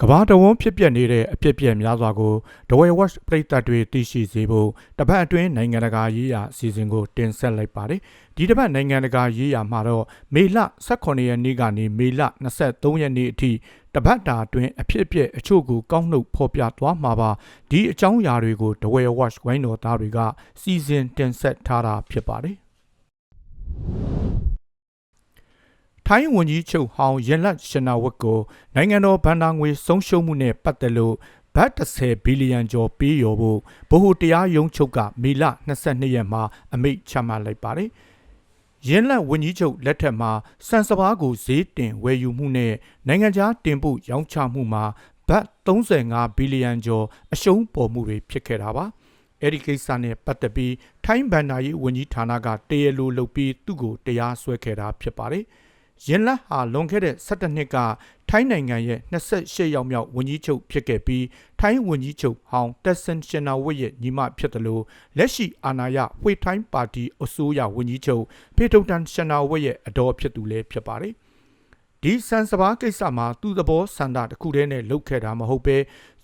ကဘာတဝန်းဖြစ်ပျက်နေတဲ့အဖြစ်အပျက်များစွာကိုဒဝဲဝက်ပြည်သက်တွေသိရှိစေဖို့တပတ်အတွင်းနိုင်ငံတကာရေးရာအစီအစဉ်ကိုတင်ဆက်လိုက်ပါတယ်။ဒီတပတ်နိုင်ငံတကာရေးရာမှာတော့မေလ18ရက်နေ့ကနေမေလ23ရက်နေ့အထိတပတ်တာအတွင်းအဖြစ်အပျက်အချို့ကိုကောက်နှုတ်ဖော်ပြသွားမှာပါ။ဒီအကြောင်းအရာတွေကိုဒဝဲဝက်ဝိုင်းတော်သားတွေကစီစဉ်တင်ဆက်ထားတာဖြစ်ပါတယ်။ ထိုင်းဝန်ကြီးချုပ်ဟောင်းယင်လတ်ရှင်နာဝတ်ကိုနိုင်ငံတော်ဗန်ဒါငွေဆုံးရှုံးမှုနဲ့ပတ်သက်လို့ဘတ်30ဘီလီယံကျော်ပေးရော်ဖို့ဗဟိုတရားရုံးချုပ်ကမေလ22ရက်မှာအမိန့်ချမှတ်လိုက်ပါတယ်။ယင်လတ်ဝန်ကြီးချုပ်လက်ထက်မှာစံစဘာကိုဈေးတင်ဝယ်ယူမှုနဲ့နိုင်ငံခြားတင်ပို့ရောင်းချမှုမှာဘတ်35ဘီလီယံကျော်အရှုံးပေါ်မှုတွေဖြစ်ခဲ့တာပါ။အဲ့ဒီကိစ္စနဲ့ပတ်သက်ပြီးထိုင်းဗန်ဒါရေးဝန်ကြီးဌာနကတရလိုလုပ်ပြီးသူ့ကိုတရားစွဲခဲ့တာဖြစ်ပါတယ်။ ရင်လက်ဟာလွန်ခဲ့တဲ့17နှစ်ကထိုင်းနိုင်ငံရဲ့28ရောက်မြောက်ဝန်ကြီးချုပ်ဖြစ်ခဲ့ပြီးထိုင်းဝန်ကြီးချုပ်ဟောင်းတက်ဆန်ရှင်နာဝတ်ရဲ့ညီမဖြစ်တယ်လို့လက်ရှိအာဏာရဝှေထိုင်းပါတီအစိုးရဝန်ကြီးချုပ်ဖေတုန်တန်ရှင်နာဝတ်ရဲ့အတော်ဖြစ်သူလည်းဖြစ်ပါတယ်ဒီစံစဘာကိစ္စမှာသူ့သဘောဆန္ဒတစ်ခုတည်းနဲ့လုပ်ခဲ့တာမဟုတ်ပဲ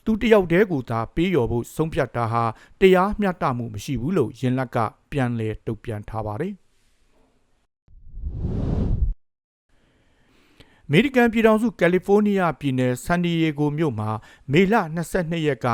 သူတယောက်တည်းကိုသာပေးရော်ဖို့ဆုံးဖြတ်တာဟာတရားမျှတမှုမရှိဘူးလို့ယင်လက်ကပြန်လည်တုံ့ပြန်ထားပါတယ် မေရိကန်ပြည်ထောင်စုကယ်လီဖိုးနီးယားပြည်နယ်ဆန်ဒီယေဂိုမြို့မှာမေလ22ရက်က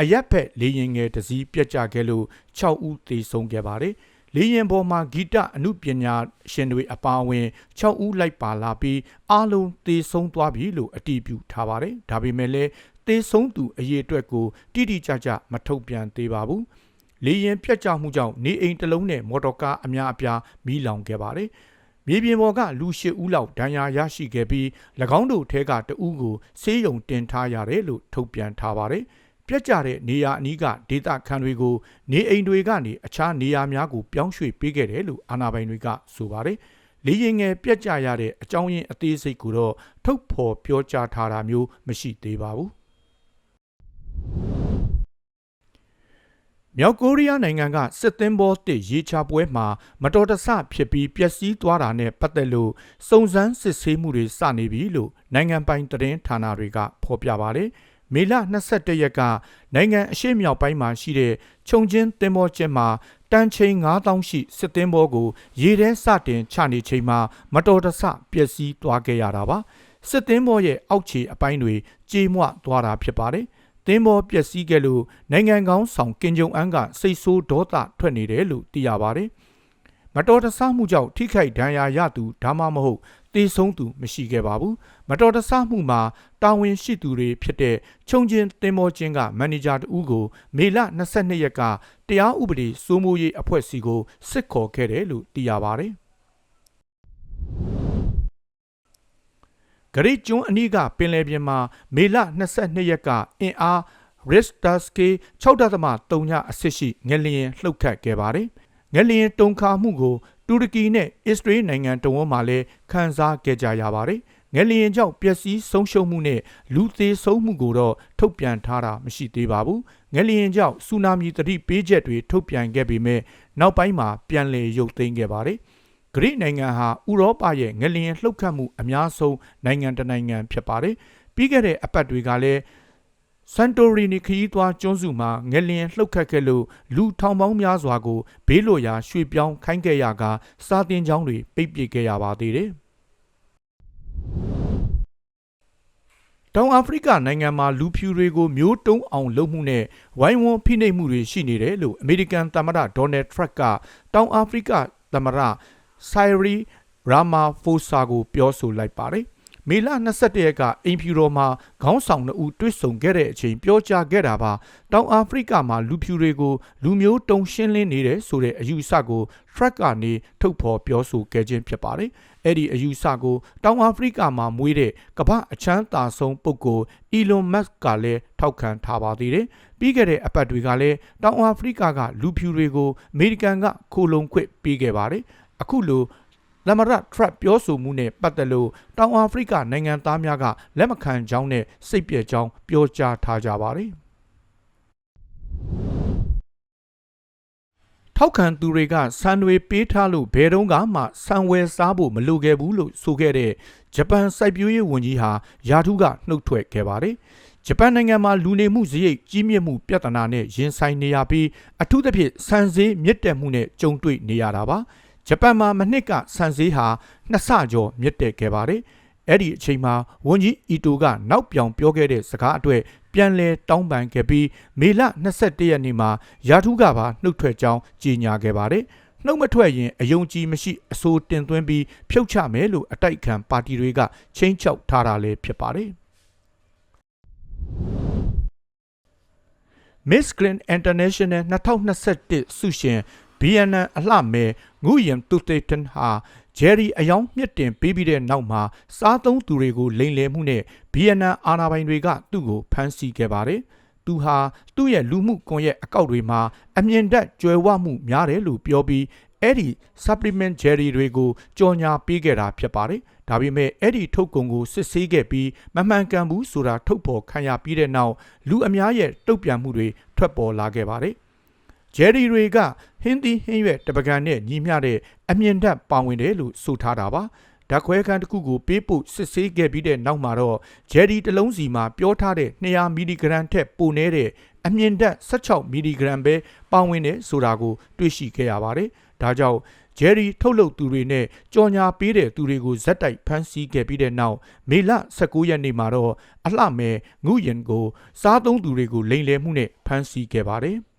အရက်ဖက်လေရင်ငယ်တစည်းပြက်ကျခဲ့လို့6ဦးသေဆုံးခဲ့ပါတယ်။လေရင်ပေါ်မှာဂီတအမှုပညာရှင်တွေအပါအဝင်6ဦးလိုက်ပါလာပြီးအားလုံးသေဆုံးသွားပြီလို့အတည်ပြုထားပါတယ်။ဒါပေမဲ့လည်းသေဆုံးသူအရေအတွက်ကိုတိတိကျကျမထုတ်ပြန်သေးပါဘူး။လေရင်ပြက်ကျမှုကြောင့်နေအိမ်တစ်လုံးနဲ့မော်တော်ကားအများအပြားမီးလောင်ခဲ့ပါတယ်။ မြေပြင်ပေါ်ကလူရှစ်ဦးလောက်ဒဏ်ရာရရှိခဲ့ပြီး၎င်းတို့ထဲကတဦးကိုဆေးရုံတင်ထားရတယ်လို့ထုတ်ပြန်ထားပါတယ်။ပြက်ကြတဲ့နေရာအနီးကဒေသခံတွေကိုနေအိမ်တွေကနေအခြားနေရာများကိုပြောင်းရွှေ့ပေးခဲ့တယ်လို့အာဏာပိုင်တွေကဆိုပါတယ်။လေရင်ငယ်ပြက်ကြရတဲ့အကြောင်းရင်းအသေးစိတ်ကိုတော့ထုတ်ဖော်ပြောကြားထားတာမျိုးမရှိသေးပါဘူး။ မြောက်ကိုရီးယားနိုင်ငံကစစ်သင်းဘောတစ်ရေချပွဲမှာမတော်တဆဖြစ်ပြီးပျက်စီးသွားတာနဲ့ပတ်သက်လို့စုံစမ်းစစ်ဆေးမှုတွေစနေပြီလို့နိုင်ငံပိုင်သတင်းဌာနတွေကဖော်ပြပါတယ်။မေလ22ရက်ကနိုင်ငံအရှေ့မြောက်ပိုင်းမှာရှိတဲ့ခြုံချင်းသင်းဘောကျင်းမှာတန်ချိန်9000ရှိစစ်သင်းဘောကိုရေထဲစတင်ချနေချိန်မှာမတော်တဆပျက်စီးသွားခဲ့ရတာပါ။စစ်သင်းဘောရဲ့အောက်ခြေအပိုင်းတွေကြေးမွသွားတာဖြစ်ပါတယ်။ သင်းဘောပျက်စီးခဲ့လို့နိုင်ငံကောင်းဆောင်ကင်ဂျုံအန်ကစိတ်ဆိုးဒေါသထွက်နေတယ်လို့သိရပါတယ်။မတော်တဆမှုကြောင့်ထိခိုက်ဒဏ်ရာရသူဒါမှမဟုတ်သေဆုံးသူမရှိခဲ့ပါဘူး။မတော်တဆမှုမှာတာဝန်ရှိသူတွေဖြစ်တဲ့ချုံချင်းတင်မောချင်းကမန်နေဂျာတဦးကိုမေလ22ရက်ကတရားဥပဒေစိုးမိုးရေးအဖွဲ့စီကိုစစ်ခေါ်ခဲ့တယ်လို့သိရပါတယ်။ ဂရိတ်ကျွန်းအနီးကပင်လယ်ပြင်မှာမေလ22ရက်ကအင်အား Richter 6.3ညအဆစ်ရှိငလျင်လှုပ်ခတ်ခဲ့ပါတယ်။ငလျင်တုန်ခါမှုကို တူရကီနဲ့အစ္စရေးနိုင်ငံတဝန်းမှာလည်းခံစားခဲ့ကြရပါတယ်။ငလျင်ကြောင့်ပျက်စီးဆုံးရှုံးမှုနဲ့လူသေးဆုံးမှုကိုတော့ထုတ်ပြန်ထားတာမရှိသေးပါဘူး။ငလျင်ကြောင့်ဆူနာမီတတိပေးချက်တွေထုတ်ပြန်ခဲ့ပေမဲ့နောက်ပိုင်းမှာပြန်လည်ရုပ်သိမ်းခဲ့ပါတယ်။ ဂရိနိုင်ငံဟာဥရောပရဲ့ငလျင်လှုပ်ခတ်မှုအများဆုံးနိုင်ငံတစ်နိုင်ငံဖြစ်ပါတယ်။ပြီးခဲ့တဲ့အပတ်တွေကလည်းစန်တိုရီနီခရီးသွားကျွန်းစုမှာငလျင်လှုပ်ခတ်ခဲ့လို့လူထောင်ပေါင်းများစွာကိုဘေးလွတ်ရာရွှေ့ပြောင်းခိုင်းခဲ့ရကစာတင်ကျောင်းတွေပိတ်ပစ်ခဲ့ရပါသေးတယ်။တောင်အာဖရိကနိုင်ငံမှာလူဖြူတွေကိုမျိုးတုံးအောင်လုပ်မှုနဲ့ဝိုင်းဝန်းဖိနှိပ်မှုတွေရှိနေတယ်လို့အမေရိကန်သမ္မတဒေါ်နယ်ထရက်ကတောင်အာဖရိကသမ္မတ ဆိုင်ရီရာမာဖိုဆာကိုပြောဆိုလိုက်ပါတယ်။မေလ22ရက်ကအိမ်ဖြူတော်မှာခေါင်းဆောင်နှစ်ဦးတွေ့ဆုံခဲ့တဲ့အချိန်ပြောကြားခဲ့တာပါ။တောင်အာဖရိကမှာလူဖြူတွေကိုလူမျိုးတုံရှင်းလင်းနေတဲ့ဆိုတဲ့အယူအဆကို track ကနေထုတ်ဖော်ပြောဆိုခဲ့ခြင်းဖြစ်ပါတယ်။အဲ့ဒီအယူအဆကိုတောင်အာဖရိကမှာမွေးတဲ့ကမ္ဘာအချမ်းသာဆုံးပုဂ္ဂိုလ် Elon Musk ကလည်းထောက်ခံထားပါသေးတယ်။ပြီးခဲ့တဲ့အပတ်တွေကလည်းတောင်အာဖရိကကလူဖြူတွေကိုအမေရိကန်ကခိုလုံခွင့်ပေးခဲ့ပါတယ်။ အခုလိုလမရထရပ်ပြောဆိုမှုနဲ့ပတ်သက်လို့တောင်အာဖရိကနိုင်ငံသားများကလက်မခံကြောင်းနဲ့စိတ်ပြည့်ကြောင်းပြောကြားထားကြပါတယ်ထောက်ခံသူတွေကဆန်တွေပေးထားလို့ဘယ်တော့မှဆန်ဝယ်စားဖို့မလိုခဲ့ဘူးလို့ဆိုခဲ့တဲ့ဂျပန်စိုက်ပျိုးရေးဝန်ကြီးဟာယာထုကနှုတ်ထွက်ခဲ့ပါတယ်။ဂျပန်နိုင်ငံမှာလူနေမှုစရိတ်ကြီးမြင့်မှုပြဿနာနဲ့ရင်ဆိုင်နေရပြီးအထူးသဖြင့်ဆန်ဈေးမြင့်တက်မှုနဲ့ကြုံတွေ့နေရတာပါ ဂျပန်မှာမနှစ်ကဆန်ဈေးဟာနှစ်ဆကျော်မြင့်တက်ခဲ့ပါတယ်အဲ့ဒီအချိန်မှာဝန်ကြီးအီတိုကနောက်ပြောင်ပြောခဲ့တဲ့စကားအတွက်ပြန်လည်တောင်းပန်ခဲ့ပြီးမေလ22ရက်နေ့မှာယာထုကပါနှုတ်ထွက်ကြောင်းကြေညာခဲ့ပါတယ်နှုတ်မထွက်ရင်အယုံကြည်မရှိအဆိုးတင်သွင်းပြီးဖြုတ်ချမယ်လို့အတိုက်ခံပါတီတွေကချင်းချောက်ထားတာလည်းဖြစ်ပါတယ် Miss Grand International 2021ဆုရှင် BNN အလှမဲငုရင်တူတေတန်ဟာဂျယ်ရီအယောင်မြင့်တင်ပေးပြီးတဲ့နောက်မှာစားသုံးသူတွေကိုလိမ်လည်မှုနဲ့ BNN အာဏာပိုင်တွေကသူ့ကိုဖမ်းဆီးခဲ့ပါတယ်။သူဟာသူ့ရဲ့လူမှုကွန်ရက်အကောင့်တွေမှာအမြင်တက်ကြွယ်ဝမှုများတယ်လို့ပြောပြီးအဲ့ဒီ supplement jelly တွေကိုကြော်ညာပေးခဲ့တာဖြစ်ပါတယ်။ဒါပေမဲ့အဲ့ဒီထုတ်ကုန်ကိုစစ်ဆေးခဲ့ပြီးမမှန်ကန်ဘူးဆိုတာထုတ်ဖော်ခံရပြီးတဲ့နောက်လူအများရဲ့တုံ့ပြန်မှုတွေထွက်ပေါ်လာခဲ့ပါတယ်။ jelly တွေကဟင်းသီးဟင်းရွက်တပကံနဲ့ညီမျှတဲ့အမြင်တက်ပါဝင်တယ်လို့ဆိုထားတာပါ။ဓာတ်ခွဲခန်းတစ်ခုကိုပေးပို့စစ်ဆေးခဲ့ပြီးတဲ့နောက်မှာတော့ဂျယ်ဒီတစ်လုံးစီမှာပြောထားတဲ့200မီလီဂရမ်ထက်ပိုနည်းတဲ့အမြင့်တက်16မီလီဂရမ်ပဲပါဝင်တယ်ဆိုတာကိုတွေ့ရှိခဲ့ရပါတယ်။ဒါကြောင့်ဂျယ်ရီထုတ်လုပ်သူတွေနဲ့ကြော်ညာပေးတဲ့သူတွေကိုဇက်တိုက်ဖမ်းဆီးခဲ့ပြီးတဲ့နောက်မေလ19ရက်နေ့မှာတော့အလှမဲငုရင်ကိုစားသုံးသူတွေကိုလိမ်လည်မှုနဲ့ဖမ်းဆီးခဲ့ပါတယ်။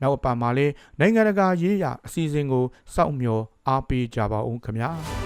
နောက်အပံမှာလဲနိုင်ငံတကာရေးရာအစည်းအဝေးကိုစောင့်မျှော်အားပေးကြပါဦးခင်ဗျာ။